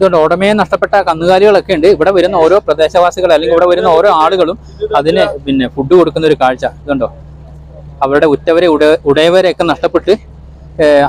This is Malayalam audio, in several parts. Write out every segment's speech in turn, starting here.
ഇതുകൊണ്ട് ഉടമയെ നഷ്ടപ്പെട്ട കന്നുകാലികളൊക്കെ ഉണ്ട്. ഇവിടെ വരുന്ന ഓരോ പ്രദേശവാസികൾ അല്ലെങ്കിൽ ഇവിടെ വരുന്ന ഓരോ ആളുകളും അതിന് പിന്നെ ഫുഡ് കൊടുക്കുന്ന ഒരു കാഴ്ച. ഇതുണ്ടോ? അവരുടെ ഉറ്റവരെ ഉട ഉടയവരെയൊക്കെ നഷ്ടപ്പെട്ട്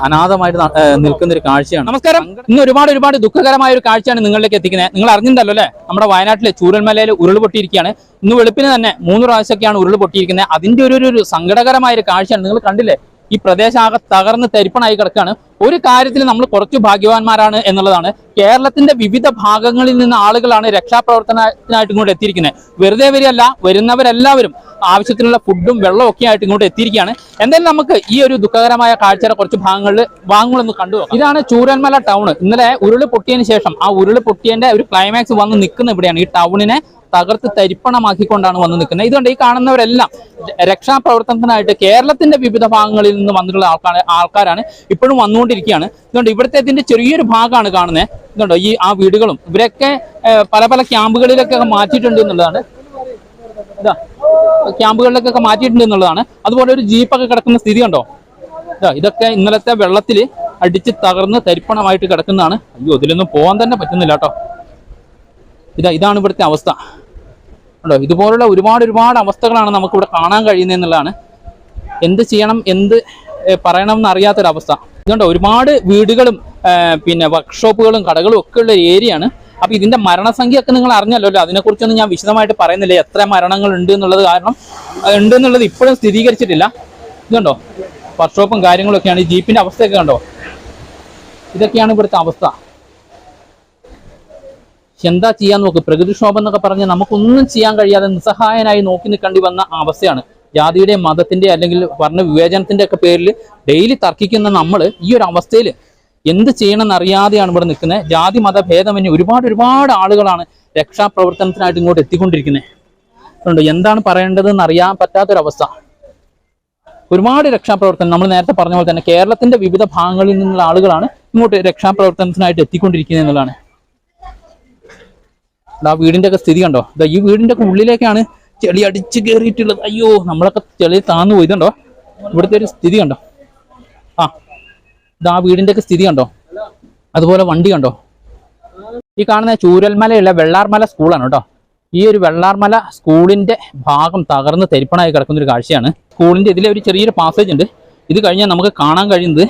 അനാഥമായിട്ട് നിൽക്കുന്ന ഒരു കാഴ്ചയാണ്. നമസ്കാരം. ഇന്ന് ഒരുപാട് ഒരുപാട് ദുഃഖകരമായ ഒരു കാഴ്ചയാണ് നിങ്ങളിലേക്ക് എത്തിക്കുന്നത്. നിങ്ങൾ അറിഞ്ഞിട്ടുണ്ടല്ലോ അല്ലേ? നമ്മുടെ വയനാട്ടിലെ ചൂരൽമലയിൽ ഉരുൾ പൊട്ടിയിരിക്കുകയാണ്. ഇന്ന് വെളുപ്പിന് തന്നെ മൂന്ന് പ്രാവശ്യമൊക്കെയാണ് ഉരുൾ പൊട്ടിയിരിക്കുന്നത്. അതിന്റെ ഒരു- ഒരു സങ്കടകരമായ ഒരു കാഴ്ചയാണ്. നിങ്ങൾ കണ്ടില്ലേ? ഈ പ്രദേശം ആകെ തകർന്ന് തരിപ്പണായി കിടക്കുകയാണ് ഒരു കാര്യത്തിൽ നമ്മൾ കുറച്ച് ഭാഗ്യവാന്മാരാണ് എന്നുള്ളതാണ്. കേരളത്തിന്റെ വിവിധ ഭാഗങ്ങളിൽ നിന്ന് ആളുകളാണ് രക്ഷാപ്രവർത്തനത്തിനായിട്ട് ഇങ്ങോട്ട് എത്തിയിരിക്കുന്നത്. വെറുതെ വരികയല്ല വരുന്നവരെല്ലാവരും ആവശ്യത്തിനുള്ള ഫുഡും വെള്ളവും ഒക്കെ ആയിട്ട് ഇങ്ങോട്ട് എത്തിയിരിക്കുകയാണ്. എന്തായാലും നമുക്ക് ഈ ഒരു ദുഃഖകരമായ കാഴ്ചയുടെ കുറച്ച് ഭാഗങ്ങളിൽ ഭാഗങ്ങളൊന്ന് കണ്ടു. ഇതാണ് ചൂരന്മല ടൗൺ. ഇന്നലെ ഉരുൾ പൊട്ടിയതിന് ശേഷം ആ ഉരുൾ പൊട്ടിയതിന്റെ ഒരു ക്ലൈമാക്സ് വന്ന് നിൽക്കുന്ന ഇവിടെയാണ്. ഈ ടൗണിനെ തകർത്ത് തരിപ്പണമാക്കിക്കൊണ്ടാണ് വന്ന് നിൽക്കുന്നത്. ഇതുകൊണ്ട് ഈ കാണുന്നവരെല്ലാം രക്ഷാപ്രവർത്തനത്തിനായിട്ട് കേരളത്തിന്റെ വിവിധ ഭാഗങ്ങളിൽ നിന്ന് വന്നിട്ടുള്ള ആൾക്കാർ ആൾക്കാരാണ് ഇപ്പോഴും വന്നുകൊണ്ടിരിക്കുകയാണ്. ഇതുകൊണ്ട് ഇവിടുത്തെ ഇതിന്റെ ചെറിയൊരു ഭാഗമാണ് കാണുന്നത്. ഇതുണ്ടോ? ഈ ആ വീടുകളും ഇവരൊക്കെ പല പല ക്യാമ്പുകളിലൊക്കെ മാറ്റിയിട്ടുണ്ട് എന്നുള്ളതാണ്. ഇതാ ക്യാമ്പുകളിലേക്കൊക്കെ മാറ്റിയിട്ടുണ്ട് എന്നുള്ളതാണ്. അതുപോലെ ഒരു ജീപ്പൊക്കെ കിടക്കുന്ന സ്ഥിതി ഉണ്ടോ? ഇതാ ഇതൊക്കെ ഇന്നലത്തെ വെള്ളത്തിൽ അടിച്ച് തകർന്ന് തരിപ്പണമായിട്ട് കിടക്കുന്നതാണ്. അയ്യോ ഇതിലൊന്നും പോകാൻ തന്നെ പറ്റുന്നില്ല കേട്ടോ. ഇതാ ഇതാണ് ഇവിടുത്തെ അവസ്ഥ. ഉണ്ടോ? ഇതുപോലുള്ള ഒരുപാട് ഒരുപാട് അവസ്ഥകളാണ് നമുക്ക് ഇവിടെ കാണാൻ കഴിയുന്നത് എന്നുള്ളതാണ്. എന്ത് ചെയ്യണം എന്ത് പറയണം എന്നറിയാത്തൊരവസ്ഥ ഇതുണ്ടോ? ഒരുപാട് വീടുകളും പിന്നെ വർക്ക്ഷോപ്പുകളും കടകളും ഒക്കെ ഉള്ള ഒരു ഏരിയയാണ് അപ്പൊ ഇതിന്റെ മരണസംഖ്യ ഒക്കെ നിങ്ങൾ അറിഞ്ഞല്ലോ അതിനെക്കുറിച്ചൊന്നും ഞാൻ വിശദമായിട്ട് പറയുന്നില്ല. എത്ര മരണങ്ങൾ ഉണ്ട് എന്നുള്ളത് കാരണം ഉണ്ട് എന്നുള്ളത് ഇപ്പോഴും സ്ഥിരീകരിച്ചിട്ടില്ല. ഇതുണ്ടോ? വർക്ക്ഷോപ്പും കാര്യങ്ങളൊക്കെയാണ് ഈ ജീപ്പിന്റെ അവസ്ഥയൊക്കെ കണ്ടോ? ഇതൊക്കെയാണ് ഇവിടുത്തെ അവസ്ഥ. എന്താ ചെയ്യാൻ നോക്ക്. പ്രകൃതിക്ഷോഭം എന്നൊക്കെ പറഞ്ഞ് നമുക്കൊന്നും ചെയ്യാൻ കഴിയാതെ നിസ്സഹായനായി നോക്കി നിൽക്കേണ്ടി വന്ന അവസ്ഥയാണ്. ജാതിയുടെ മതത്തിന്റെ അല്ലെങ്കിൽ വർണ വിവേചനത്തിന്റെ ഒക്കെ പേരിൽ ഡെയിലി തർക്കിക്കുന്ന നമ്മൾ ഈ ഒരു അവസ്ഥയിൽ എന്ത് ചെയ്യണമെന്ന് അറിയാതെയാണ് ഇവിടെ നിൽക്കുന്നത്. ജാതി മത ഭേദമന്യേ ഒരുപാട് ഒരുപാട് ആളുകളാണ് രക്ഷാപ്രവർത്തനത്തിനായിട്ട് ഇങ്ങോട്ട് എത്തിക്കൊണ്ടിരിക്കുന്നത്. എന്താണ് പറയേണ്ടതെന്ന് അറിയാൻ പറ്റാത്തൊരവസ്ഥ. ഒരുപാട് രക്ഷാപ്രവർത്തനം നമ്മൾ നേരത്തെ പറഞ്ഞ പോലെ തന്നെ കേരളത്തിന്റെ വിവിധ ഭാഗങ്ങളിൽ നിന്നുള്ള ആളുകളാണ് ഇങ്ങോട്ട് രക്ഷാപ്രവർത്തനത്തിനായിട്ട് എത്തിക്കൊണ്ടിരിക്കുന്നത് എന്നുള്ളതാണ്. ദാ വീടിന്റെ ഒക്കെ സ്ഥിതി കണ്ടോ? ഇതാ ഈ വീടിന്റെ ഒക്കെ ഉള്ളിലേക്കാണ് ചെളി അടിച്ച് കയറിയിട്ടുള്ളത് അയ്യോ നമ്മളൊക്കെ ചെളി താന്നു പോയതുണ്ടോ? ഇവിടുത്തെ ഒരു സ്ഥിതി കണ്ടോ? ആ ഇതാ വീടിന്റെ ഒക്കെ സ്ഥിതി കണ്ടോ? അതുപോലെ വണ്ടി കണ്ടോ? ഈ കാണുന്ന ചൂരൽമലയുള്ള വെള്ളാർമല സ്കൂളാണ് കേട്ടോ. ഈ ഒരു വെള്ളാർമല സ്കൂളിന്റെ ഭാഗം തകർന്ന് തരിപ്പണായി കിടക്കുന്ന ഒരു കാഴ്ചയാണ്. സ്കൂളിന്റെ ഇതിലെ ഒരു ചെറിയൊരു പാസേജ് ഉണ്ട്. ഇത് കഴിഞ്ഞാൽ നമുക്ക് കാണാൻ കഴിയുന്നത്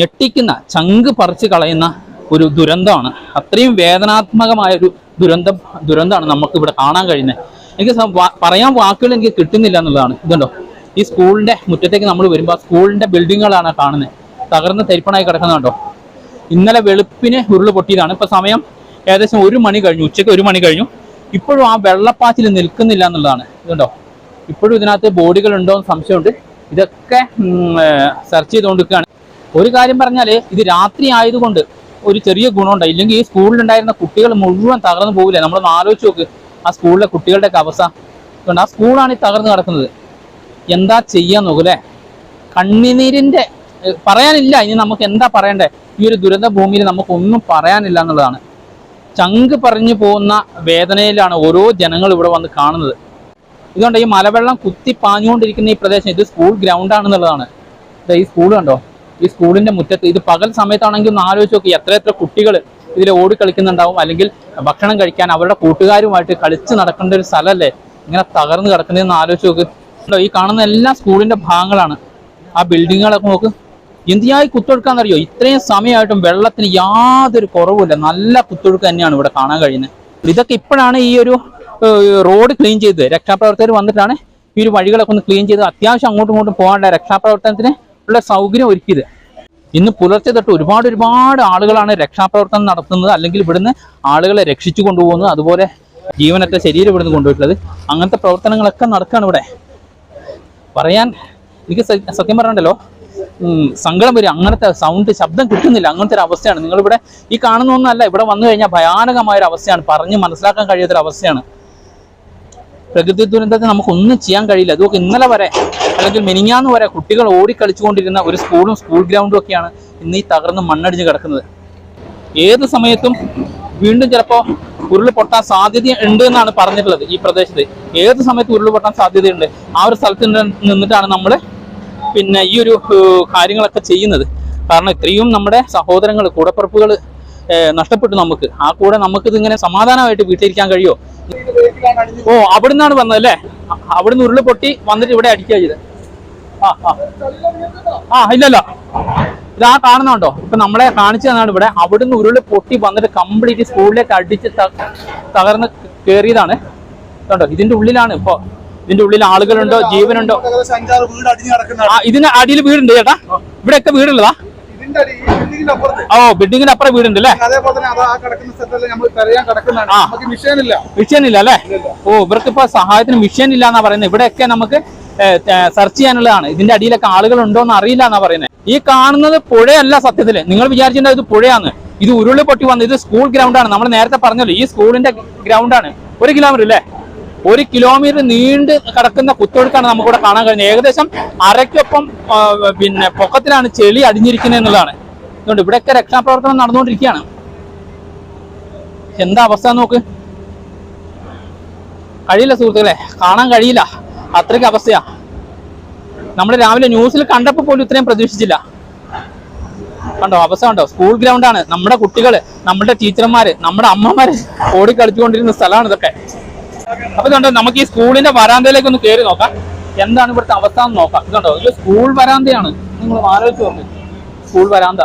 ഞെട്ടിക്കുന്ന ചങ്ക് പറിച്ച് കളയുന്ന ഒരു ദുരന്തമാണ്. അത്രയും വേദനാത്മകമായ ഒരു ദുരന്തം ദുരന്തമാണ് നമുക്ക് ഇവിടെ കാണാൻ കഴിയുന്നത്. എനിക്ക് പറയാൻ വാക്കുകൾ എനിക്ക് കിട്ടുന്നില്ല എന്നുള്ളതാണ്. ഇതുണ്ടോ? ഈ സ്കൂളിന്റെ മുറ്റത്തേക്ക് നമ്മൾ വരുമ്പോൾ സ്കൂളിന്റെ ബിൽഡിങ്ങുകളാണ് കാണുന്നത്. തകർന്ന് തരിപ്പണായി കിടക്കുന്നുണ്ടോ ഇന്നലെ വെളുപ്പിന് ഉരുൾ പൊട്ടിയതാണ്. ഇപ്പോൾ സമയം ഏകദേശം ഒരു മണി കഴിഞ്ഞു. ഉച്ചയ്ക്ക് ഒരു മണി കഴിഞ്ഞു. ഇപ്പോഴും ആ വെള്ളപ്പാച്ചിൽ നിൽക്കുന്നില്ല എന്നുള്ളതാണ്. ഇതുണ്ടോ? ഇപ്പോഴും ഇതിനകത്ത് ബോഡികൾ ഉണ്ടോ എന്ന് സംശയമുണ്ട്. ഇതൊക്കെ സെർച്ച് ചെയ്തുകൊണ്ടിരിക്കുകയാണ്. ഒരു കാര്യം പറഞ്ഞാൽ ഇത് രാത്രി ആയതുകൊണ്ട് ഒരു ചെറിയ ഗുണമുണ്ട്. ഇല്ലെങ്കിൽ ഈ സ്കൂളിലുണ്ടായിരുന്ന കുട്ടികൾ മുഴുവൻ തകർന്നു പോകില്ല നമ്മളൊന്ന് ആലോചിച്ച് നോക്ക്. ആ സ്കൂളിലെ കുട്ടികളുടെ ഒക്കെ അവസ്ഥ. അതുകൊണ്ട് ആ സ്കൂളാണ് ഈ തകർന്നു കിടക്കുന്നത്. എന്താ ചെയ്യാൻ നോക്കൂലേ കണ്ണിനീരിന്റെ പറയാനില്ല. ഇനി നമുക്ക് എന്താ പറയണ്ടേ ഈ ഒരു ദുരന്ത ഭൂമിയിൽ നമുക്കൊന്നും പറയാനില്ല എന്നുള്ളതാണ്. ചങ്ക് പറഞ്ഞു പോകുന്ന വേദനയിലാണ് ഓരോ ജനങ്ങൾ ഇവിടെ വന്ന് കാണുന്നത്. ഇതുകൊണ്ട് ഈ മലവെള്ളം കുത്തി പാഞ്ഞുകൊണ്ടിരിക്കുന്ന ഈ പ്രദേശം ഇത് സ്കൂൾ ഗ്രൗണ്ട് ആണെന്നുള്ളതാണ് ദാ ഈ സ്കൂൾ കണ്ടോ? ഈ സ്കൂളിന്റെ മുറ്റത്ത് ഇത് പകൽ സമയത്താണെങ്കിൽ ഒന്ന് ആലോചിച്ച് നോക്കി എത്ര എത്ര കുട്ടികൾ ഇതിൽ ഓടിക്കളിക്കുന്നുണ്ടാവും അല്ലെങ്കിൽ ഭക്ഷണം കഴിക്കാൻ അവരുടെ കൂട്ടുകാരുമായിട്ട് കളിച്ച് നടക്കേണ്ട ഒരു സ്ഥലമല്ലേ ഇങ്ങനെ തകർന്ന് കിടക്കുന്നതെന്ന് ആലോചിച്ച് നോക്ക്. ഈ കാണുന്ന എല്ലാ സ്കൂളിന്റെ ഭാഗങ്ങളാണ്. ആ ബിൽഡിങ്ങുകളൊക്കെ നോക്ക്. എന്തിയായി കുത്തൊഴുക്കാന്നറിയോ? ഇത്രയും സമയമായിട്ടും വെള്ളത്തിന് യാതൊരു കുറവുമില്ല. നല്ല കുത്തൊഴുക്ക് തന്നെയാണ് ഇവിടെ കാണാൻ കഴിയുന്നത്. ഇതൊക്കെ ഇപ്പോഴാണ് ഈ ഒരു റോഡ് ക്ലീൻ ചെയ്തത്. രക്ഷാപ്രവർത്തകർ വന്നിട്ടാണ് ഈ ഒരു വഴികളൊക്കെ ഒന്ന് ക്ലീൻ ചെയ്ത് അത്യാവശ്യം അങ്ങോട്ടും ഇങ്ങോട്ടും പോകാനുള്ള രക്ഷാപ്രവർത്തനത്തിന് ഉള്ള സൗകര്യം ഒരുക്കിയത്. ഇന്ന് പുലർച്ചെ തൊട്ട് ഒരുപാട് ഒരുപാട് ആളുകളാണ് രക്ഷാപ്രവർത്തനം നടത്തുന്നത് അല്ലെങ്കിൽ ഇവിടുന്ന് ആളുകളെ രക്ഷിച്ചു കൊണ്ടുപോകുന്നത് അതുപോലെ ജീവനത്തെ ശരീരം ഇവിടുന്ന് കൊണ്ടുപോയിട്ടുള്ളത്. അങ്ങനത്തെ പ്രവർത്തനങ്ങളൊക്കെ നടക്കുകയാണ് ഇവിടെ. പറയാൻ എനിക്ക് സത്യം പറയണ്ടല്ലോ സങ്കടം വരും. അങ്ങനത്തെ സൗണ്ട് ശബ്ദം കിട്ടുന്നില്ല. അങ്ങനത്തെ ഒരു അവസ്ഥയാണ്. നിങ്ങളിവിടെ ഈ കാണുന്ന ഒന്നല്ല ഇവിടെ വന്നു കഴിഞ്ഞാൽ ഭയാനകമായ ഒരു അവസ്ഥയാണ്. പറഞ്ഞ് മനസ്സിലാക്കാൻ കഴിയാത്തൊരു അവസ്ഥയാണ്. പ്രകൃതി ദുരന്തത്തെ നമുക്കൊന്നും ചെയ്യാൻ കഴിയില്ല. അതൊക്കെ ഇന്നലെ വരെ അല്ലെങ്കിൽ മിനിങ്ങാന്ന് വരെ കുട്ടികൾ ഓടിക്കളിച്ചുകൊണ്ടിരുന്ന ഒരു സ്കൂളും സ്കൂൾ ഗ്രൗണ്ടും ഒക്കെയാണ് ഇന്ന് ഈ തകർന്ന് മണ്ണടിഞ്ഞ് കിടക്കുന്നത്. ഏത് സമയത്തും വീണ്ടും ചിലപ്പോൾ ഉരുൾ പൊട്ടാൻ സാധ്യത ഉണ്ട് എന്നാണ് പറഞ്ഞിട്ടുള്ളത് ഈ പ്രദേശത്ത്. ഏത് സമയത്ത് ഉരുൾ പൊട്ടാൻ സാധ്യതയുണ്ട്. ആ ഒരു സ്ഥലത്ത് നിന്ന് നിന്നിട്ടാണ് നമ്മൾ പിന്നെ ഈ ഒരു കാര്യങ്ങളൊക്കെ ചെയ്യുന്നത്. കാരണം ഇത്രയും നമ്മുടെ സഹോദരങ്ങൾ കൂടപ്പിറപ്പുകൾ നഷ്ടപ്പെട്ടു നമുക്ക്. ആ കൂടെ നമുക്ക് ഇതിങ്ങനെ സമാധാനമായിട്ട് വീട്ടിലിരിക്കാൻ കഴിയോ? ഓ അവിടുന്നാണ് വന്നത് അല്ലേ? അവിടുന്ന് ഉരുൾ പൊട്ടി വന്നിട്ട് ഇവിടെ അടിക്കുക ചെയ്ത്. ആ ആ. ആ ഇല്ലല്ലോ. ഇതാ കാണുന്നുണ്ടോ? ഇപ്പൊ നമ്മളെ കാണിച്ചു തന്നാണ് ഇവിടെ. അവിടുന്ന് ഉരുൾ പൊട്ടി വന്നിട്ട് കംപ്ലീറ്റ് സ്കൂളിലേക്ക് അടിച്ച് തകർന്ന് കയറിയതാണ് കണ്ടോ? ഇതിന്റെ ഉള്ളിലാണ് ഇപ്പൊ. ഇതിന്റെ ഉള്ളിൽ ആളുകളുണ്ടോ? ജീവനുണ്ടോ? ഇതിന് അടിയിൽ വീടുണ്ട് ചേട്ടാ. ഇവിടെയൊക്കെ വീടുള്ളതാ. ഓ ബിൽഡിങ്ങിന് അപ്പുറം വീടുണ്ട് അല്ലേ ഇല്ല. അല്ലേ? ഓ ഇവർക്ക് ഇപ്പൊ സഹായത്തിന് മിഷൻ ഇല്ല എന്നാ പറയുന്നത്. ഇവിടെയൊക്കെ നമുക്ക് സെർച്ച് ചെയ്യാനുള്ളതാണ്. ഇതിന്റെ അടിയിലൊക്കെ ആളുകൾ ഉണ്ടോ എന്ന് അറിയില്ല എന്നാ പറയുന്നത്. ഈ കാണുന്നത് പുഴയല്ല സത്യത്തിൽ. നിങ്ങൾ വിചാരിച്ചിട്ടുണ്ടാവും ഇത് പുഴയാണ്. ഇത് ഉരുളി പൊട്ടി വന്നത് ഇത് സ്കൂൾ ഗ്രൗണ്ടാണ് നമ്മൾ നേരത്തെ പറഞ്ഞല്ലോ ഈ സ്കൂളിന്റെ ഗ്രൗണ്ടാണ് ഒരു കിലോമീറ്റർ അല്ലേ ഒരു കിലോമീറ്റർ നീണ്ട് കിടക്കുന്ന കുത്തൊഴുക്കാണ് നമുക്കിവിടെ കാണാൻ കഴിഞ്ഞത് ഏകദേശം അരയ്ക്കൊപ്പം പിന്നെ പൊക്കത്തിലാണ് ചെളി അടിഞ്ഞിരിക്കുന്നത് എന്നുള്ളതാണ്. അതുകൊണ്ട് ഇവിടെയൊക്കെ രക്ഷാപ്രവർത്തനം നടന്നുകൊണ്ടിരിക്കുകയാണ്. എന്താ അവസ്ഥ നോക്ക്? കഴിയില്ല സുഹൃത്തുക്കളെ കാണാൻ കഴിയില്ല. അത്രയ്ക്ക് അവസ്ഥയാ. നമ്മൾ രാവിലെ ന്യൂസിൽ കണ്ടപ്പോൾ പോലും ഇത്രയും പ്രതീക്ഷിച്ചില്ല. കണ്ടോ അവസ്ഥ കണ്ടോ? സ്കൂൾ ഗ്രൗണ്ടാണ്. നമ്മുടെ കുട്ടികൾ നമ്മുടെ ടീച്ചർമാർ നമ്മുടെ അമ്മമാർ ഓടിക്കളിച്ചുകൊണ്ടിരുന്ന സ്ഥലമാണ് ഇതൊക്കെ. അപ്പൊ ഇതുണ്ട് നമുക്ക് ഈ സ്കൂളിന്റെ വരാന്തയിലേക്ക് ഒന്ന് കയറി നോക്കാം. എന്താണ് ഇവിടുത്തെ അവസ്ഥ എന്ന് നോക്കാം. ഇതുണ്ടോ ഇത് സ്കൂൾ വരാന്തയാണ്. നിങ്ങൾ ആലോചിച്ച് നോക്ക്. സ്കൂൾ വരാന്ത.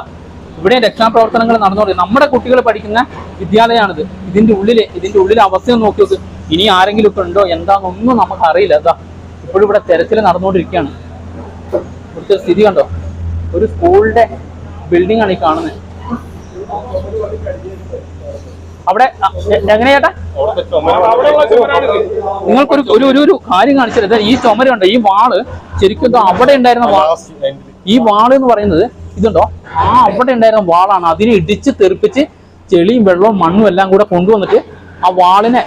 ഇവിടെ രക്ഷാപ്രവർത്തനങ്ങൾ നടന്നുകൊണ്ട് നമ്മുടെ കുട്ടികൾ പഠിക്കുന്ന വിദ്യാലയമാണിത്. ഇതിന്റെ ഉള്ളിൽ ഇതിന്റെ ഉള്ളിലെ അവസ്ഥ നോക്കി നോക്ക്. ഇനി ആരെങ്കിലും ഒക്കെ ഉണ്ടോ എന്താണെന്നൊന്നും നമുക്ക് അറിയില്ല. എന്താ ഇപ്പോഴും ഇവിടെ തെരച്ചിൽ നടന്നുകൊണ്ടിരിക്കുകയാണ്. ഇവിടുത്തെ സ്ഥിതി കണ്ടോ? ഒരു സ്കൂളിന്റെ ബിൽഡിംഗ് ആണ് ഈ കാണുന്നത്. അവിടെ അ, എ- എങ്ങനെയാ ചേട്ടാ? നിങ്ങൾക്കൊരു ഒരു ഒരു ഒരു കാര്യം കാണിച്ചത് ഈ ചുമരുണ്ട് ഈ വാൾ ശരിക്കും അവിടെ ഉണ്ടായിരുന്ന ഈ വാൾ എന്ന് പറയുന്നത് ഇതുണ്ടോ? ആ അവിടെ ഉണ്ടായിരുന്ന വാളാണ്. അതിനെ ഇടിച്ച് തെറിപ്പിച്ച് ചെളിയും വെള്ളവും മണ്ണും എല്ലാം കൂടെ കൊണ്ടുവന്നിട്ട് ആ വാളിനെ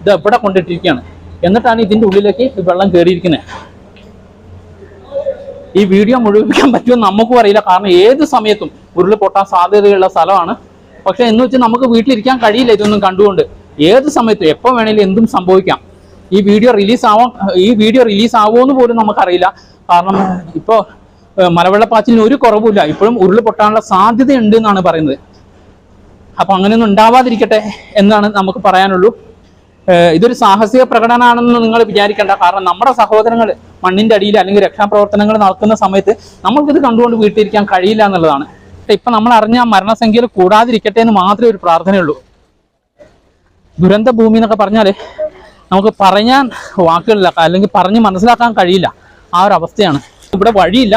ഇത് എവിടെ കൊണ്ടിട്ടിരിക്കുകയാണ്. എന്നിട്ടാണ് ഇതിന്റെ ഉള്ളിലേക്ക് വെള്ളം കയറിയിരിക്കുന്നത് ഈ വീഡിയോ മുഴുവിക്കാൻ പറ്റുമെന്ന് നമുക്കും അറിയില്ല. കാരണം ഏത് സമയത്തും ഉരുൾ പൊട്ടാൻ സാധ്യതയുള്ള സ്ഥലമാണ് പക്ഷെ എന്ന് വെച്ചാൽ നമുക്ക് വീട്ടിലിരിക്കാൻ കഴിയില്ല ഇതൊന്നും കണ്ടുകൊണ്ട്. ഏത് സമയത്തും എപ്പോൾ വേണേലും എന്തും സംഭവിക്കാം. ഈ വീഡിയോ റിലീസ് ആവാം ഈ വീഡിയോ റിലീസ് ആവുമെന്ന് പോലും നമുക്കറിയില്ല. കാരണം ഇപ്പോൾ മലവെള്ളപ്പാച്ചിലിന് ഒരു കുറവുമില്ല. ഇപ്പോഴും ഉരുൾ പൊട്ടാനുള്ള സാധ്യതയുണ്ട് എന്നാണ് പറയുന്നത്. അപ്പോൾ അങ്ങനെയൊന്നും ഉണ്ടാവാതിരിക്കട്ടെ എന്നാണ് നമുക്ക് പറയാനുള്ളൂ. ഇതൊരു സാഹസിക പ്രകടനമാണെന്ന് നിങ്ങൾ വിചാരിക്കേണ്ട. കാരണം നമ്മുടെ സഹോദരങ്ങൾ മണ്ണിന്റെ അടിയിൽ അല്ലെങ്കിൽ രക്ഷാപ്രവർത്തനങ്ങൾ നടക്കുന്ന സമയത്ത് നമ്മൾക്കിത് കണ്ടുകൊണ്ട് വീട്ടിലിരിക്കാൻ കഴിയില്ല എന്നുള്ളതാണ്. ഇപ്പൊ നമ്മൾ അറിഞ്ഞ മരണസംഖ്യയിൽ കൂടാതിരിക്കട്ടെ എന്ന് മാത്രമേ ഒരു പ്രാർത്ഥനയുള്ളൂ. ദുരന്ത ഭൂമി എന്നൊക്കെ പറഞ്ഞാൽ നമുക്ക് പറയാൻ വാക്കുകളില്ല അല്ലെങ്കിൽ പറഞ്ഞ് മനസ്സിലാക്കാൻ കഴിയില്ല. ആ ഒരു അവസ്ഥയാണ്. ഇവിടെ വഴിയില്ല.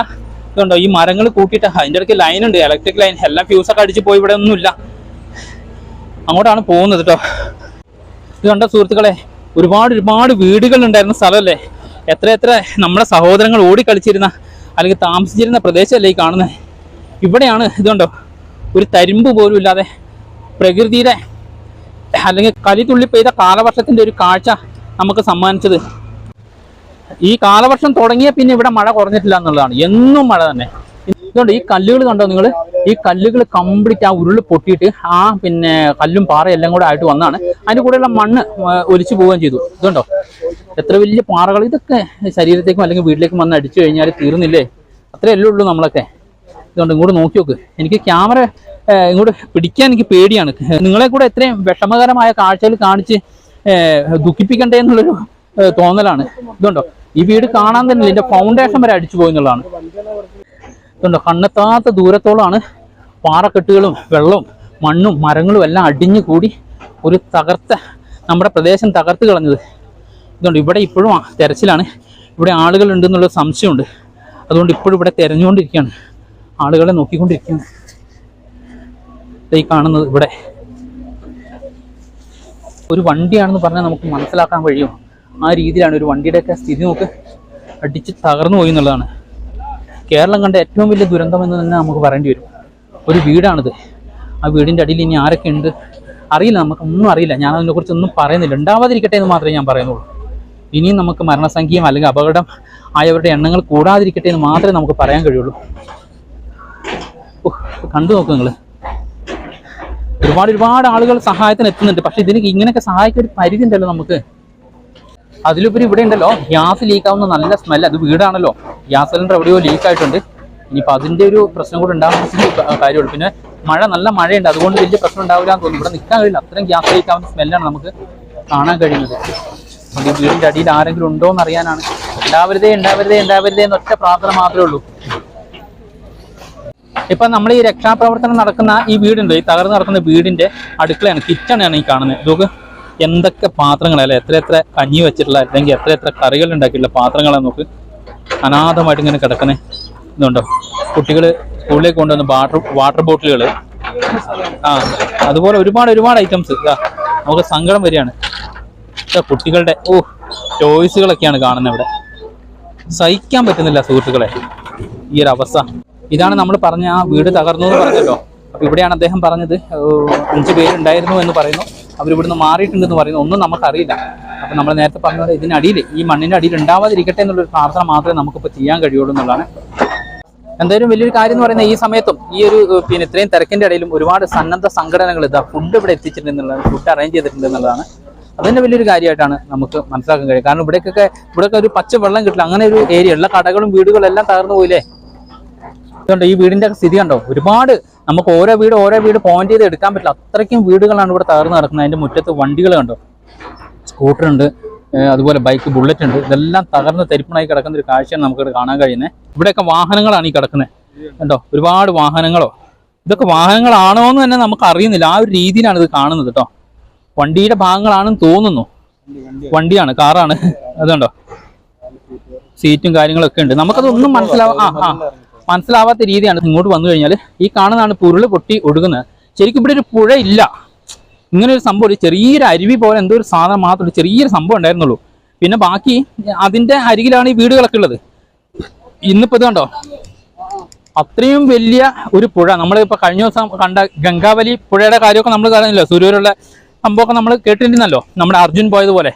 ഇതുണ്ടോ? ഈ മരങ്ങൾ കൂട്ടിയിട്ട് അതിന്റെ ഇടയ്ക്ക് ലൈൻ ഉണ്ട്. ഇലക്ട്രിക് ലൈൻ എല്ലാം ഫ്യൂസൊക്കെ അടിച്ച് പോയി. ഇവിടെ ഒന്നുമില്ല. അങ്ങോട്ടാണ് പോകുന്നത് കേട്ടോ ഇത് കണ്ട സുഹൃത്തുക്കളെ? ഒരുപാട് ഒരുപാട് വീടുകൾ ഉണ്ടായിരുന്ന സ്ഥലമല്ലേ? എത്ര എത്ര നമ്മുടെ സഹോദരങ്ങൾ ഓടിക്കളിച്ചിരുന്ന അല്ലെങ്കിൽ താമസിച്ചിരുന്ന പ്രദേശമല്ലേ ഈ കാണുന്നത് ഇവിടെയാണ് ഇതുണ്ടോ ഒരു തരിമ്പ് പോലും ഇല്ലാതെ പ്രകൃതിയുടെ അല്ലെങ്കിൽ കലിതുള്ളി പെയ്ത കാലവർഷത്തിന്റെ ഒരു കാഴ്ച നമുക്ക് സമ്മാനിച്ചത്. ഈ കാലവർഷം തുടങ്ങിയ പിന്നെ ഇവിടെ മഴ കുറഞ്ഞിട്ടില്ല എന്നുള്ളതാണ്. എന്നും മഴ തന്നെ. ഇതുകൊണ്ട് ഈ കല്ലുകൾ കണ്ടോ നിങ്ങൾ? ഈ കല്ലുകൾ കംപ്ലീറ്റ് ആ ഉരുൾ പൊട്ടിയിട്ട് ആ പിന്നെ കല്ലും പാറയും എല്ലാം കൂടെ ആയിട്ട് വന്നാണ്. അതിന്റെ കൂടെയുള്ള മണ്ണ് ഒലിച്ചു പോവുകയും ചെയ്തു. ഇതുണ്ടോ? എത്ര വലിയ പാറകൾ? ഇതൊക്കെ ശരീരത്തേക്കും അല്ലെങ്കിൽ വീട്ടിലേക്കും വന്ന് അടിച്ചു കഴിഞ്ഞാൽ തീർന്നില്ലേ? അത്രയല്ലേ ഉള്ളൂ നമ്മളൊക്കെ. ഇതുകൊണ്ട് ഇങ്ങോട്ട് നോക്കി നോക്ക്. എനിക്ക് ക്യാമറ ഇങ്ങോട്ട് പിടിക്കാൻ എനിക്ക് പേടിയാണ്. നിങ്ങളെ കൂടെ എത്രയും വിഷമകരമായ കാഴ്ചകൾ കാണിച്ച് ദുഃഖിപ്പിക്കണ്ടേ എന്നുള്ളൊരു തോന്നലാണ്. ഇതുണ്ടോ? ഈ വീട് കാണാൻ തന്നെ ഇതിന്റെ ഫൗണ്ടേഷൻ വരെ അടിച്ചു പോയി എന്നുള്ളതാണ്. ഇതുണ്ടോ? കണ്ണെത്താത്ത ദൂരത്തോളമാണ് പാറക്കെട്ടുകളും വെള്ളവും മണ്ണും മരങ്ങളും എല്ലാം അടിഞ്ഞു കൂടി ഒരു തകർത്ത നമ്മുടെ പ്രദേശം തകർത്ത് കളഞ്ഞത്. ഇതുകൊണ്ട് ഇവിടെ ഇപ്പോഴും തെരച്ചിലാണ്. ഇവിടെ ആളുകൾ ഉണ്ടെന്നുള്ള സംശയമുണ്ട്. അതുകൊണ്ട് ഇപ്പോഴും ഇവിടെ തെരഞ്ഞുകൊണ്ടിരിക്കുകയാണ്. ആളുകളെ നോക്കിക്കൊണ്ടിരിക്കുകയാണ് ഈ കാണുന്നത് ഇവിടെ. ഒരു വണ്ടിയാണെന്ന് പറഞ്ഞാൽ നമുക്ക് മനസ്സിലാക്കാൻ കഴിയും. ആ രീതിയിലാണ് ഒരു വണ്ടിയുടെയൊക്കെ സ്ഥിതി നോക്ക്. അടിച്ച് തകർന്നു പോയി എന്നുള്ളതാണ്. കേരളം കണ്ട ഏറ്റവും വലിയ ദുരന്തം എന്ന് തന്നെ നമുക്ക് പറയേണ്ടി വരും. ഒരു വീടാണിത്. ആ വീടിന്റെ അടിയിൽ ഇനി ആരൊക്കെ ഉണ്ട്? അറിയില്ല നമുക്ക് ഒന്നും അറിയില്ല. ഞാൻ അതിനെക്കുറിച്ച് ഒന്നും പറയുന്നില്ല. ഉണ്ടാവാതിരിക്കട്ടെ എന്ന് മാത്രമേ ഞാൻ പറയുന്നുള്ളൂ. ഇനിയും നമുക്ക് മരണസംഖ്യയും അല്ലെങ്കിൽ അപകടം ആയവരുടെ എണ്ണങ്ങൾ കൂടാതിരിക്കട്ടെ എന്ന് മാത്രമേ നമുക്ക് പറയാൻ കഴിയുള്ളൂ. കണ്ടു നോക്കും നിങ്ങൾ ഒരുപാട് ഒരുപാട് ആളുകൾ സഹായത്തിന് എത്തുന്നുണ്ട്. പക്ഷെ ഇതിന് ഇങ്ങനെയൊക്കെ സഹായിക്കാൻ ഒരു പരിധി ഉണ്ടല്ലോ നമുക്ക്. അതിലുപരി ഇവിടെ ഉണ്ടല്ലോ. ഗ്യാസ് ലീക്കാവുന്ന നല്ല സ്മെൽ അത് വീടാണല്ലോ. ഗ്യാസ് സിലിണ്ടർ എവിടെയോ ലീക്ക് ആയിട്ടുണ്ട്. ഇനിയിപ്പോൾ അതിന്റെ ഒരു പ്രശ്നം കൂടെ ഉണ്ടാകുന്ന കാര്യമുള്ളൂ. പിന്നെ മഴ നല്ല മഴയുണ്ട്. അതുകൊണ്ട് വലിയ പ്രശ്നം ഉണ്ടാവില്ല എന്ന് തോന്നുന്നു. ഇവിടെ നിൽക്കാൻ കഴിയില്ല. അത്രയും ഗ്യാസ് ലീക്കാവുന്ന സ്മെല്ലാണ് നമുക്ക് കാണാൻ കഴിയുന്നത്. ഈ വീടിന്റെ അടിയിൽ ആരെങ്കിലും ഉണ്ടോ എന്ന് അറിയാനാണ്. ഉണ്ടാവരുതേ ഉണ്ടാവരുതേ ഉണ്ടാവരുതേ എന്നൊറ്റ പ്രാർത്ഥന മാത്രമേ ഉള്ളൂ. ഇപ്പൊ നമ്മൾ ഈ രക്ഷാപ്രവർത്തനം നടക്കുന്ന ഈ വീടുണ്ട് ഈ തകർന്ന് നടക്കുന്ന വീടിന്റെ അടുക്കളയാണ് കിച്ചണാണ് ഈ കാണുന്നത്. നോക്ക് എന്തൊക്കെ പാത്രങ്ങളല്ലേ എത്ര എത്ര കഞ്ഞി വെച്ചിട്ടുള്ള അല്ലെങ്കിൽ എത്ര എത്ര കറികൾ ഉണ്ടാക്കിയിട്ടുള്ള പാത്രങ്ങളാ നോക്ക്. അനാഥമായിട്ട് ഇങ്ങനെ കിടക്കുന്നത് ഇതുണ്ടോ? കുട്ടികൾ സ്കൂളിലേക്ക് കൊണ്ടുവന്ന വാട്ടർ വാട്ടർ ബോട്ടിലുകൾ ആ അതുപോലെ ഒരുപാട് ഒരുപാട് ഐറ്റംസ് നമുക്ക് സങ്കടം വരികയാണ്. കുട്ടികളുടെ ഓ ടോയ്സുകളൊക്കെയാണ് കാണുന്നത് ഇവിടെ. സഹിക്കാൻ പറ്റുന്നില്ല സുഹൃത്തുക്കളെ. ഈ ഒരു അവസ്ഥ. ഇതാണ് നമ്മൾ പറഞ്ഞ ആ വീട് തകർന്നു എന്ന് പറഞ്ഞല്ലോ. അപ്പൊ ഇവിടെയാണ് അദ്ദേഹം പറഞ്ഞത് അഞ്ച് പേരുണ്ടായിരുന്നു എന്ന് പറയുന്നു. അവരിവിടുന്ന് മാറിയിട്ടുണ്ടെന്ന് പറയുന്നു. ഒന്നും നമുക്കറിയില്ല. അപ്പൊ നമ്മൾ നേരത്തെ പറഞ്ഞ പോലെ ഇതിനടിയിൽ ഈ മണ്ണിന്റെ അടിയിൽ ഉണ്ടാവാതിരിക്കട്ടെ എന്നുള്ളൊരു പ്രാർത്ഥന മാത്രമേ നമുക്കിപ്പോൾ ചെയ്യാൻ കഴിയുള്ളൂ എന്നുള്ളതാണ്. എന്തായാലും വലിയൊരു കാര്യം എന്ന് പറയുന്നത് ഈ സമയത്തും ഈ ഒരു പിന്നെ ഇത്രയും തിരക്കിന്റെ ഇടയിലും ഒരുപാട് സന്നദ്ധ സംഘടനകൾ ഇതാ ഫുഡ് ഇവിടെ എത്തിച്ചിട്ടുണ്ട് ഫുഡ് അറേഞ്ച് ചെയ്തിട്ടുണ്ട് എന്നുള്ളതാണ്. തന്നെ വലിയൊരു കാര്യമായിട്ടാണ് നമുക്ക് മനസ്സിലാക്കാൻ കഴിയും കാരണം ഇവിടേക്കൊക്കെ ഇവിടെയൊക്കെ ഒരു പച്ച വെള്ളം കിട്ടില്ല. അങ്ങനെ ഒരു ഏരിയ ഉള്ള കടകളും വീടുകളും എല്ലാം തകർന്നു പോയില്ലേ? ഇതുണ്ട്. ഈ വീടിന്റെ സ്ഥിതി കണ്ടോ? ഒരുപാട് നമുക്ക് ഓരോ വീട് ഓരോ വീട് പോയിന്റ് ചെയ്ത് എടുക്കാൻ പറ്റില്ല. അത്രയ്ക്കും വീടുകളാണ് ഇവിടെ തകർന്ന് നടക്കുന്നത്. അതിന്റെ മുറ്റത്ത് വണ്ടികൾ കണ്ടോ? സ്കൂട്ടർ ഉണ്ട്. അതുപോലെ ബൈക്ക് ബുള്ളറ്റ് ഉണ്ട്. ഇതെല്ലാം തകർന്ന് തരിപ്പണായി കിടക്കുന്ന ഒരു കാഴ്ചയാണ് നമുക്ക് കാണാൻ കഴിയുന്നത്. ഇവിടെയൊക്കെ വാഹനങ്ങളാണ് ഈ കിടക്കുന്നത്. കണ്ടോ? ഒരുപാട് വാഹനങ്ങളോ. ഇതൊക്കെ വാഹനങ്ങളാണോ എന്ന് തന്നെ നമുക്ക് അറിയുന്നില്ല. ആ ഒരു രീതിയിലാണ് ഇത് കാണുന്നത് കേട്ടോ. വണ്ടിയുടെ ഭാഗങ്ങളാണെന്ന് തോന്നുന്നു. വണ്ടിയാണ് കാറാണ്. അതുണ്ടോ? സീറ്റും കാര്യങ്ങളൊക്കെ ഉണ്ട്. നമുക്കതൊന്നും മനസ്സിലാവാ ആ ആ. മനസ്സിലാവാത്ത രീതിയാണ് ഇങ്ങോട്ട് വന്നു കഴിഞ്ഞാൽ ഈ കാണുന്നതാണ് പുരുൾ പൊട്ടി ഒഴുകുന്നത്. ശരിക്കും ഇവിടെ ഒരു പുഴ ഇല്ല ഇങ്ങനെ ഒരു സംഭവം ഒരു ചെറിയൊരു അരുവി പോലെ എന്തോ ഒരു സാധനം മാത്രം ചെറിയൊരു സംഭവം ഉണ്ടായിരുന്നുള്ളൂ. പിന്നെ ബാക്കി അതിന്റെ അരികിലാണ് ഈ വീടുകളൊക്കെ ഉള്ളത്. ഇന്നിപ്പോ ഇത് കണ്ടോ? അത്രയും വലിയ ഒരു പുഴ. നമ്മൾ കഴിഞ്ഞ ദിവസം കണ്ട ഗംഗാവലി പുഴയുടെ കാര്യമൊക്കെ നമ്മൾ കാണുന്നില്ല സൂര്യൂരുള്ള സംഭവമൊക്കെ നമ്മൾ കേട്ടിട്ടുണ്ടല്ലോ. നമ്മുടെ അർജുൻ പോയതുപോലെ.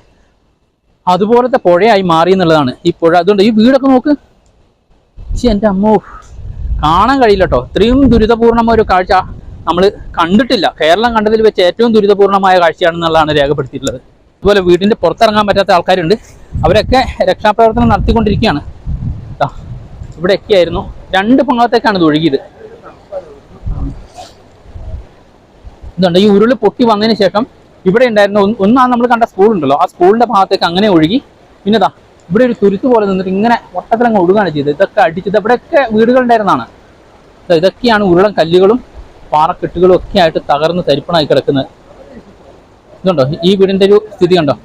അതുപോലത്തെ പുഴയായി മാറി എന്നുള്ളതാണ് ഈ പുഴ. അതുകൊണ്ട് ഈ വീടൊക്കെ നോക്ക്. ശ്ശെ, എന്റെ അമ്മോ. കാണാൻ കഴിയില്ല കേട്ടോ ഇത്രയും ദുരിതപൂർണമായ ഒരു കാഴ്ച നമ്മൾ കണ്ടിട്ടില്ല. കേരളം കണ്ടതിൽ വെച്ച് ഏറ്റവും ദുരിതപൂർണമായ കാഴ്ചയാണെന്നുള്ളതാണ് രേഖപ്പെടുത്തിയിട്ടുള്ളത്. അതുപോലെ വീടിന്റെ പുറത്തിറങ്ങാൻ പറ്റാത്ത ആൾക്കാരുണ്ട്. അവരൊക്കെ രക്ഷാപ്രവർത്തനം നടത്തിക്കൊണ്ടിരിക്കുകയാണ്. ഇവിടെയൊക്കെയായിരുന്നു. രണ്ട് ഭാഗത്തേക്കാണ് ഇത് ഒഴുകിയത്. ഇതുണ്ട് ഈ ഉരുൾ പൊട്ടി വന്നതിന് ശേഷം ഇവിടെ ഉണ്ടായിരുന്ന ഒന്ന് ഒന്നാണ് നമ്മൾ കണ്ട സ്കൂളുണ്ടല്ലോ. ആ സ്കൂളിന്റെ ഭാഗത്തേക്ക് അങ്ങനെ ഒഴുകി. പിന്നെ ദാ ഇവിടെ ഒരു തുരുത്ത് പോലെ നിന്നിട്ട് ഇങ്ങനെ വട്ടത്തിലങ്ങ് ഒഴുകാണ് ചെയ്തത്. ഇതൊക്കെ അടിച്ചത് ഇവിടെയൊക്കെ വീടുകളുണ്ടായിരുന്നാണ് ഇതൊക്കെയാണ് ഉരുളൻ കല്ലുകളും പാറക്കെട്ടുകളും ഒക്കെ ആയിട്ട് തകർന്ന് തരിപ്പണായി കിടക്കുന്നത്. ഇതുണ്ടോ? ഈ വീടിന്റെ ഒരു സ്ഥിതി കണ്ടോ?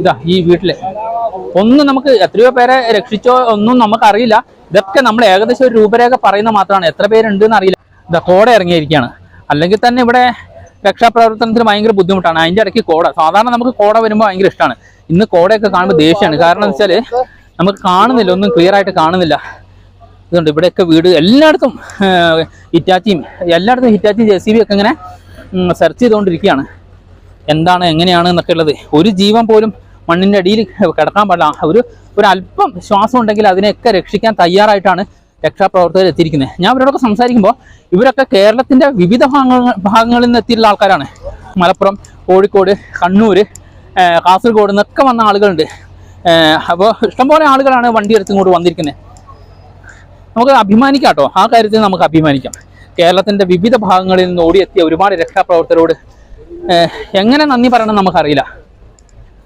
ഇതാ ഈ വീട്ടിൽ. ഒന്നും നമുക്ക് എത്രയോ പേരെ രക്ഷിച്ചോ ഒന്നും നമുക്ക് അറിയില്ല ഇതൊക്കെ നമ്മൾ ഏകദേശം ഒരു രൂപരേഖ പറയുന്ന മാത്രമാണ്. എത്ര പേരുണ്ട് എന്ന് അറിയില്ല. ഇതാ കോടെ ഇറങ്ങിയിരിക്കുകയാണ്. അല്ലെങ്കിൽ തന്നെ ഇവിടെ രക്ഷാപ്രവർത്തനത്തിന് ഭയങ്കര ബുദ്ധിമുട്ടാണ്. അതിന്റെ ഇടയ്ക്ക് കോട. സാധാരണ നമുക്ക് കോട വരുമ്പോൾ ഭയങ്കര ഇഷ്ടമാണ് ഇന്ന് കോടയൊക്കെ കാണുമ്പോൾ ദേഷ്യമാണ് കാരണം എന്ന് വെച്ചാൽ നമുക്ക് കാണുന്നില്ല ഒന്നും ക്ലിയർ ആയിട്ട് കാണുന്നില്ല. ഇതുണ്ട്. ഇവിടെയൊക്കെ വീട് എല്ലായിടത്തും ഹിറ്റാച്ചിയും എല്ലായിടത്തും ഹിറ്റാച്ചിയും ജെ സി ബി ഒക്കെ ഇങ്ങനെ സെർച്ച് ചെയ്തുകൊണ്ടിരിക്കുകയാണ്. എന്താണ് എങ്ങനെയാണ് എന്നൊക്കെ ഉള്ളത്. ഒരു ജീവൻ പോലും മണ്ണിന്റെ അടിയിൽ കിടക്കാൻ പാടില്ല. ഒരു ഒരു അല്പം ശ്വാസം ഉണ്ടെങ്കിൽ അതിനെയൊക്കെ രക്ഷിക്കാൻ തയ്യാറായിട്ടാണ് രക്ഷാപ്രവർത്തകർ എത്തിയിരിക്കുന്നത് ഞാൻ ഇവരോടൊക്കെ സംസാരിക്കുമ്പോൾ ഇവരൊക്കെ കേരളത്തിന്റെ വിവിധ ഭാഗങ്ങൾ ഭാഗങ്ങളിൽ നിന്ന് എത്തിയിട്ടുള്ള ആൾക്കാരാണ്. മലപ്പുറം കോഴിക്കോട് കണ്ണൂർ കാസർഗോഡ് നിന്നൊക്കെ വന്ന ആളുകളുണ്ട്. അപ്പോൾ ഇഷ്ടംപോലെ ആളുകളാണ് വണ്ടി എടുത്ത് ഇങ്ങോട്ട് വന്നിരിക്കുന്നത് നമുക്ക് അഭിമാനിക്കാം കേട്ടോ ആ കാര്യത്തിൽ നമുക്ക് അഭിമാനിക്കാം. കേരളത്തിന്റെ വിവിധ ഭാഗങ്ങളിൽ നിന്ന് ഓടിയെത്തിയ ഒരുപാട് രക്ഷാപ്രവർത്തകരോട് എങ്ങനെ നന്ദി പറയണം നമുക്കറിയില്ല.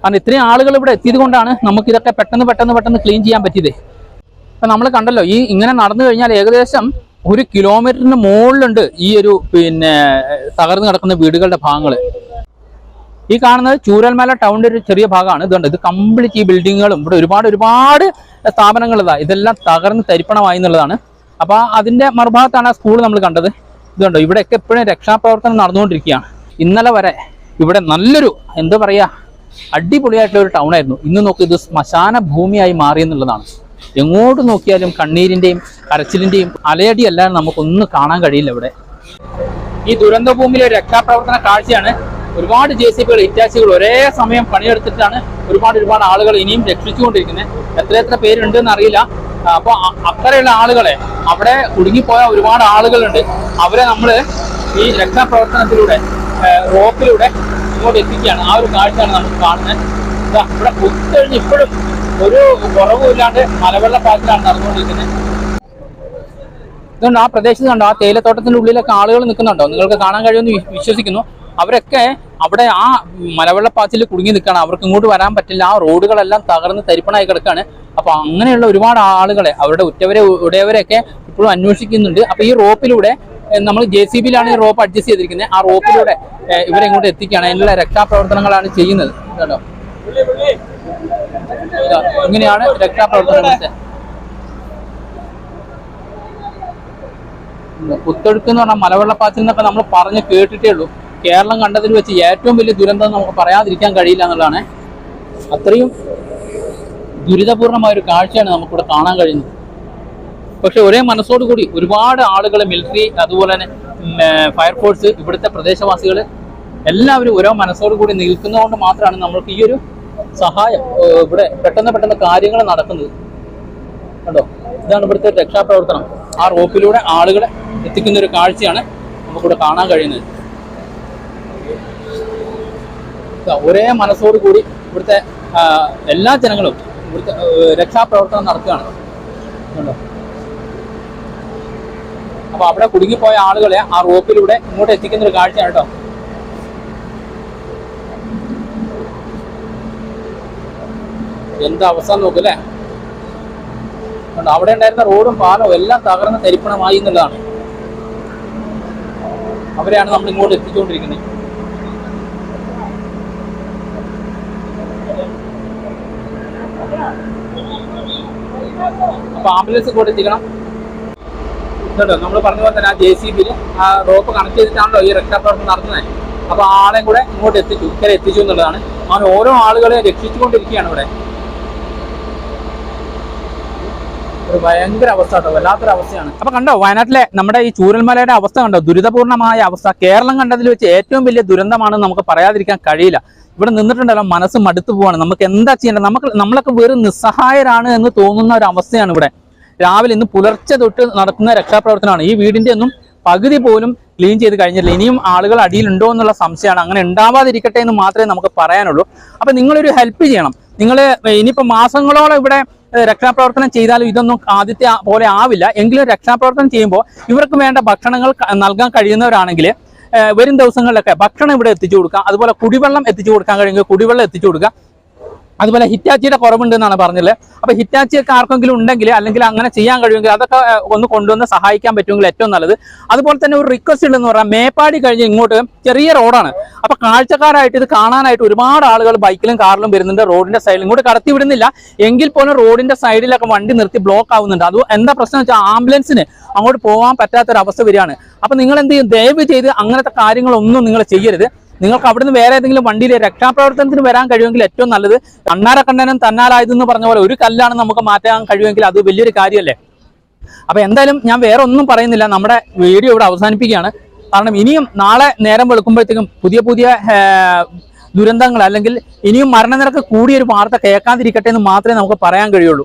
കാരണം ഇത്രയും ആളുകൾ ഇവിടെ എത്തിയത് കൊണ്ടാണ് നമുക്കിതൊക്കെ പെട്ടെന്ന് പെട്ടെന്ന് പെട്ടെന്ന് ക്ലീൻ ചെയ്യാൻ പറ്റിയത്. ഇപ്പൊ നമ്മൾ കണ്ടല്ലോ ഈ ഇങ്ങനെ നടന്നു കഴിഞ്ഞാൽ ഏകദേശം ഒരു കിലോമീറ്ററിന് മുകളിലുണ്ട് ഈ ഒരു പിന്നെ തകർന്നു കിടക്കുന്ന വീടുകളുടെ ഭാഗങ്ങൾ ഈ കാണുന്നത് ചൂരൽമല ടൗണിന്റെ ഒരു ചെറിയ ഭാഗമാണ്. ഇതുണ്ട് ഇത് കംപ്ലീറ്റ് ഈ ബിൽഡിങ്ങുകളും ഇവിടെ ഒരുപാട് ഒരുപാട് സ്ഥാപനങ്ങൾ ഇതാ ഇതെല്ലാം തകർന്ന് തരിപ്പണമായി എന്നുള്ളതാണ്. അപ്പൊ അതിന്റെ മറുഭാഗത്താണ് ആ സ്കൂൾ നമ്മൾ കണ്ടത്. ഇതുണ്ടോ ഇവിടെയൊക്കെ എപ്പോഴും രക്ഷാപ്രവർത്തനം നടന്നുകൊണ്ടിരിക്കുകയാണ്. ഇന്നലെ വരെ ഇവിടെ നല്ലൊരു എന്താ പറയാ അടിപൊളിയായിട്ടുള്ള ഒരു ടൗൺ ആയിരുന്നു. ഇന്ന് നോക്കി ഇത് ശ്മശാന ഭൂമിയായി മാറി എന്നുള്ളതാണ്. എങ്ങോട്ട് നോക്കിയാലും കണ്ണീരിന്റെയും കരച്ചിലിന്റെയും അലയടി അല്ലാതെ നമുക്കൊന്നും കാണാൻ കഴിയില്ല ഇവിടെ. ഈ ദുരന്ത ഭൂമിയിലെ രക്ഷാപ്രവർത്തന കാഴ്ചയാണ് ഒരുപാട് ജെ സി പികൾ ഇറ്റാച്ചികൾ ഒരേ സമയം പണിയെടുത്തിട്ടാണ് ഒരുപാട് ഒരുപാട് ആളുകൾ ഇനിയും രക്ഷിച്ചുകൊണ്ടിരിക്കുന്നത്. എത്ര എത്ര പേരുണ്ട് എന്ന് അറിയില്ല അപ്പൊ അത്രയുള്ള ആളുകളെ അവിടെ കുടുങ്ങിപ്പോയ ഒരുപാട് ആളുകളുണ്ട്. അവരെ നമ്മൾ ഈ രക്ഷാപ്രവർത്തനത്തിലൂടെ റോപ്പിലൂടെ ഇങ്ങോട്ട് എത്തിക്കുകയാണ്. ആ ഒരു കാഴ്ചയാണ് നമുക്ക് കാണുന്നത്. ഇവിടെ കുത്തഴിഞ്ഞ് ഇപ്പോഴും ഒരു കുറവുമില്ലാണ്ട് മലവെള്ള മലവെള്ളപ്പാച്ചിലാണ് നടന്നുകൊണ്ടിരിക്കുന്നത്. ഇതുകൊണ്ട് ആ പ്രദേശത്ത് കണ്ടോ? ആ തേയിലത്തോട്ടത്തിന്റെ ഉള്ളിലൊക്കെ ആളുകൾ നിൽക്കുന്നുണ്ടോ? നിങ്ങൾക്ക് കാണാൻ കഴിയുമെന്ന് വിശ്വസിക്കുന്നു. അവരൊക്കെ അവിടെ ആ മലവെള്ളപ്പാച്ചിൽ കുടുങ്ങി നിൽക്കുകയാണ്. അവർക്ക് ഇങ്ങോട്ട് വരാൻ പറ്റില്ല. ആ റോഡുകളെല്ലാം തകർന്ന് തരിപ്പണായി കിടക്കുകയാണ്. അപ്പൊ അങ്ങനെയുള്ള ഒരുപാട് ആളുകളെ അവരുടെ ഉറ്റവരെ ഉടയവരെയൊക്കെ ഇപ്പോഴും അന്വേഷിക്കുന്നുണ്ട്. അപ്പൊ ഈ റോപ്പിലൂടെ നമ്മൾ ജെ സി ബിയിലാണ് ഈ റോപ്പ് അഡ്ജസ്റ്റ് ചെയ്തിരിക്കുന്നത്. ആ റോപ്പിലൂടെ ഇവരെ ഇങ്ങോട്ട് എത്തിക്കുകയാണ്. അതിനുള്ള രക്ഷാപ്രവർത്തനങ്ങളാണ് ചെയ്യുന്നത്. കേട്ടോ ഇങ്ങനെയാണ് രക്ഷാപ്രവർത്തനം കുത്തൊഴുക്ക് എന്ന് പറഞ്ഞാൽ മലവെള്ളപ്പാച്ചിൽ എന്നൊക്കെ നമ്മൾ പറഞ്ഞ് കേട്ടിട്ടേ ഉള്ളൂ. കേരളം കണ്ടതിൽ വെച്ച് ഏറ്റവും വലിയ ദുരന്തം നമുക്ക് പറയാതിരിക്കാൻ കഴിയില്ല എന്നുള്ളതാണ്. അത്രയും ദുരിതപൂർണമായ ഒരു കാഴ്ചയാണ് നമുക്കിവിടെ കാണാൻ കഴിയുന്നത്. പക്ഷെ ഒരേ മനസ്സോടുകൂടി ഒരുപാട് ആളുകൾ മിലിറ്ററി അതുപോലെ തന്നെ ഫയർഫോഴ്സ് ഇവിടുത്തെ പ്രദേശവാസികൾ എല്ലാവരും ഓരോ മനസ്സോടുകൂടി നിൽക്കുന്നതുകൊണ്ട് മാത്രമാണ് നമ്മൾക്ക് ഈ ഒരു സഹായം ഇവിടെ പെട്ടെന്ന് പെട്ടെന്ന് കാര്യങ്ങൾ നടക്കുന്നത്. കണ്ടോ? ഇതാണ് ഇവിടുത്തെ രക്ഷാപ്രവർത്തനം. ആ റോപ്പിലൂടെ ആളുകളെ എത്തിക്കുന്ന ഒരു കാഴ്ചയാണ് നമുക്കിവിടെ കാണാൻ കഴിയുന്നത്. ഒരേ മനസ്സോടു കൂടി ഇവിടുത്തെ എല്ലാ ജനങ്ങളും ഇവിടുത്തെ രക്ഷാപ്രവർത്തനം നടത്തുകയാണ്. കണ്ടോ? അപ്പൊ അവിടെ കുടുങ്ങിപ്പോയ ആളുകളെ ആ റോപ്പിലൂടെ ഇങ്ങോട്ട് എത്തിക്കുന്ന ഒരു കാഴ്ചയാണ് കേട്ടോ. എന്താ അവസ്ഥ നോക്കല്ലേ അവിടെ ഉണ്ടായിരുന്ന റോഡും പാലവും എല്ലാം തകർന്ന് തരിപ്പണമായി എന്നുള്ളതാണ്. അവരെയാണ് നമ്മൾ ഇങ്ങോട്ട് എത്തിച്ചുകൊണ്ടിരിക്കുന്നത്. അപ്പൊ ആംബുലൻസ് ഇങ്ങോട്ട് എത്തിക്കണം. കേട്ടോ നമ്മൾ പറഞ്ഞ പോലെ തന്നെ ആ ജെ സി ബിയിൽ ആ റോപ്പ് കണക്ട് ചെയ്തിട്ടാണല്ലോ ഈ രക്ഷാപ്രവർത്തനം നടത്തുന്നത് അപ്പൊ ആളെയും കൂടെ ഇങ്ങോട്ട് എത്തിച്ചു ഇക്കരെ എത്തിച്ചു എന്നുള്ളതാണ്. അങ്ങനെ ഓരോ ആളുകളെ രക്ഷിച്ചുകൊണ്ടിരിക്കുകയാണ് ഇവിടെ. ഒരു ഭയങ്കര അവസ്ഥ കേട്ടോ. വല്ലാത്തൊരു അവസ്ഥയാണ്. അപ്പൊ കണ്ടോ വയനാട്ടിലെ നമ്മുടെ ഈ ചൂരൽമലയുടെ അവസ്ഥ കണ്ടോ? ദുരിതപൂർണമായ അവസ്ഥ. കേരളം കണ്ടതിൽ വെച്ച് ഏറ്റവും വലിയ ദുരന്തമാണെന്ന് നമുക്ക് പറയാതിരിക്കാൻ കഴിയില്ല. ഇവിടെ നിന്നിട്ടുണ്ടല്ലോ മനസ്സ് മടുത്തു പോവാണ്. നമുക്ക് എന്താ ചെയ്യേണ്ടത്? നമുക്ക് നമ്മളൊക്കെ വെറും നിസ്സഹായരാണ് എന്ന് തോന്നുന്ന ഒരു അവസ്ഥയാണ് ഇവിടെ. രാവിലെ ഇന്ന് പുലർച്ചെ തൊട്ട് നടക്കുന്ന രക്ഷാപ്രവർത്തനമാണ്. ഈ വീടിന്റെ ഒന്നും പകുതി പോലും ക്ലീൻ ചെയ്ത് കഴിഞ്ഞില്ല ഇനിയും ആളുകൾ അടിയിലുണ്ടോ എന്നുള്ള സംശയമാണ്. അങ്ങനെ ഉണ്ടാവാതിരിക്കട്ടെ എന്ന് മാത്രമേ നമുക്ക് പറയാനുള്ളൂ. അപ്പൊ നിങ്ങളൊരു ഹെൽപ്പ് ചെയ്യണം. നിങ്ങൾ ഇനിയിപ്പോൾ മാസങ്ങളോളം ഇവിടെ രക്ഷാപ്രവർത്തനം ചെയ്താലും ഇതൊന്നും ആദ്യത്തെ പോലെ ആവില്ല. എങ്കിലും രക്ഷാപ്രവർത്തനം ചെയ്യുമ്പോൾ ഇവർക്ക് വേണ്ട ഭക്ഷണങ്ങൾ നൽകാൻ കഴിയുന്നവരാണെങ്കിൽ വരും ദിവസങ്ങളിലൊക്കെ ഭക്ഷണം ഇവിടെ എത്തിച്ചു കൊടുക്കാം അതുപോലെ കുടിവെള്ളം എത്തിച്ചു കൊടുക്കാൻ കഴിയുമെങ്കിൽ കുടിവെള്ളം എത്തിച്ചു കൊടുക്കുക. അതുപോലെ ഹിറ്റാച്ചിയുടെ കുറവുണ്ട് എന്നാണ് പറഞ്ഞത്. അപ്പൊ ഹിറ്റാച്ചി ഒക്കെ ആർക്കെങ്കിലും ഉണ്ടെങ്കിൽ അല്ലെങ്കിൽ അങ്ങനെ ചെയ്യാൻ കഴിയുമെങ്കിൽ അതൊക്കെ ഒന്ന് കൊണ്ടുവന്ന് സഹായിക്കാൻ പറ്റുമെങ്കിൽ ഏറ്റവും നല്ലത്. അതുപോലെ തന്നെ ഒരു റിക്വസ്റ്റ് ഉണ്ടെന്ന് പറഞ്ഞാൽ മേപ്പാടി കഴിഞ്ഞ് ഇങ്ങോട്ട് ചെറിയ റോഡാണ് അപ്പൊ കാഴ്ചക്കാരായിട്ട് ഇത് കാണാനായിട്ട് ഒരുപാട് ആളുകൾ ബൈക്കിലും കാറിലും വരുന്നുണ്ട് റോഡിന്റെ സൈഡിൽ ഇങ്ങോട്ട് കടത്തി വിടുന്നില്ല. എങ്കിൽ പോലും റോഡിന്റെ സൈഡിലൊക്കെ വണ്ടി നിർത്തി ബ്ലോക്ക് ആവുന്നുണ്ട്. അത് എന്താ പ്രശ്നം വെച്ചാൽ ആംബുലൻസിന് അങ്ങോട്ട് പോകാൻ പറ്റാത്തൊരവസ്ഥ വരികയാണ്. അപ്പൊ നിങ്ങൾ എന്ത് ചെയ്യും? ദയവ് ചെയ്ത് അങ്ങനത്തെ കാര്യങ്ങളൊന്നും നിങ്ങൾ ചെയ്യരുത്. നിങ്ങൾക്ക് അവിടുന്ന് വേറെ ഏതെങ്കിലും വണ്ടിയിൽ രക്ഷാപ്രവർത്തനത്തിന് വരാൻ കഴിയുമെങ്കിൽ ഏറ്റവും നല്ലത് കണ്ണാര കണ്ണനും തന്നാലായതെന്ന് പറഞ്ഞ പോലെ ഒരു കല്ലാണ് നമുക്ക് മാറ്റാൻ കഴിയുമെങ്കിൽ അത് വലിയൊരു കാര്യമല്ലേ? അപ്പൊ എന്തായാലും ഞാൻ വേറെ ഒന്നും പറയുന്നില്ല. നമ്മുടെ വീഡിയോ ഇവിടെ അവസാനിപ്പിക്കുകയാണ്. കാരണം ഇനിയും നാളെ നേരം വെളുക്കുമ്പോഴത്തേക്കും പുതിയ പുതിയ ദുരന്തങ്ങൾ അല്ലെങ്കിൽ ഇനിയും മരണനിരക്ക് കൂടിയൊരു വാർത്ത കേൾക്കാതിരിക്കട്ടെ എന്ന് മാത്രമേ നമുക്ക് പറയാൻ കഴിയുള്ളൂ.